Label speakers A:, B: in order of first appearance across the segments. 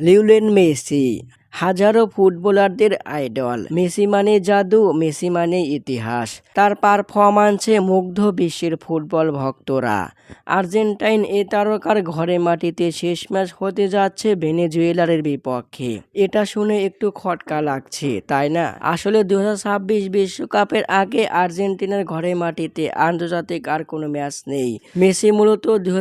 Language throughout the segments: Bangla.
A: Lionel Messi. হাজারো ফুটবলারদের আইডল। মেসি মানে জাদু, মেসি মানে ইতিহাস। তার পারফরম্যান্সে মুগ্ধ বিশ্বের ফুটবল ভক্তরা। আর্জেন্টাইন এ তারকার ঘরে মাটিতে শেষ ম্যাচ হতে যাচ্ছে ভেনেজুয়েলারের বিপক্ষে। এটা শুনে একটু খটকা লাগছে, তাই না? আসলে দু বিশ্বকাপের আগে আর্জেন্টিনার ঘরে মাটিতে আন্তর্জাতিক আর কোনো ম্যাচ নেই। মেসি মূলত দু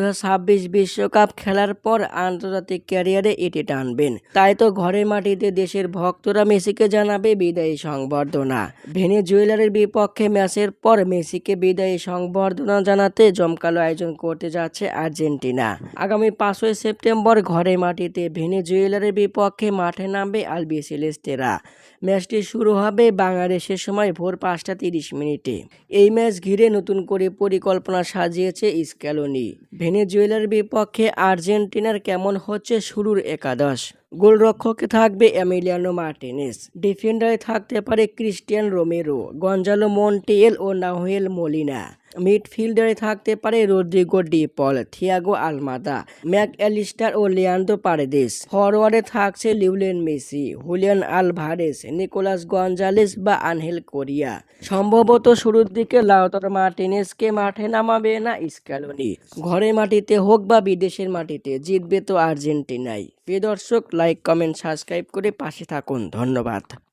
A: বিশ্বকাপ খেলার পর আন্তর্জাতিক ক্যারিয়ারে এটি টানবেন। তাই তো ঘরে মাটিতে দেশের ভক্তরা মেসিকে জানাবে বিদায়ী সংবর্ধনা। ভেনেজুয়েলারের বিপক্ষে ম্যাচের পর মেসিকে বিদায়ী সংবর্ধনা জানাতে জমকালো আয়োজন করতে যাচ্ছে আর্জেন্টিনা। আগামী পাঁচই সেপ্টেম্বর ঘরে মাটিতে ভেনেজুয়েলারের বিপক্ষে মাঠে নামবে আলবি সেলেস্তেরা। ম্যাচটি শুরু হবে বাংলাদেশের সময় ভোর পাঁচটা তিরিশ মিনিটে। এই ম্যাচ ঘিরে নতুন করে পরিকল্পনা সাজিয়েছে স্ক্যালোনি ভেনেজুয়েলার বিপক্ষে আর্জেন্টিনার কেমন হচ্ছে শুরুর একাদশ? গোলরক্ষকে থাকবে এমিলিয়ানো মার্টিনেস। ডিফেন্ডারে থাকতে পারে ক্রিস্টিয়ান রোমেরো গঞ্জালো মন্টেল ও নাহুয়েল মলিনা। মিডফিল্ডারে থাকতে পারে Rodrigo De Paul Thiago Almada Mac Allister ও লিয়ান্ডো পারেদেস ফরওয়ার্ডে থাকছে Lionel Messi Julian Alvarez Nicolas Gonzalez বা আনহেল কোরিয়া সম্ভবত শুরুর দিকে লাউতার মার্টিনেসকে মাঠে নামাবে না স্ক্যালোনি ঘরের মাটিতে হোক বা বিদেশের মাটিতে, জিতবে তো আর্জেন্টিনাই। প্রিয় দর্শক লাইক কমেন্ট সাবস্ক্রাইব করে পাশে থাকুন। ধন্যবাদ।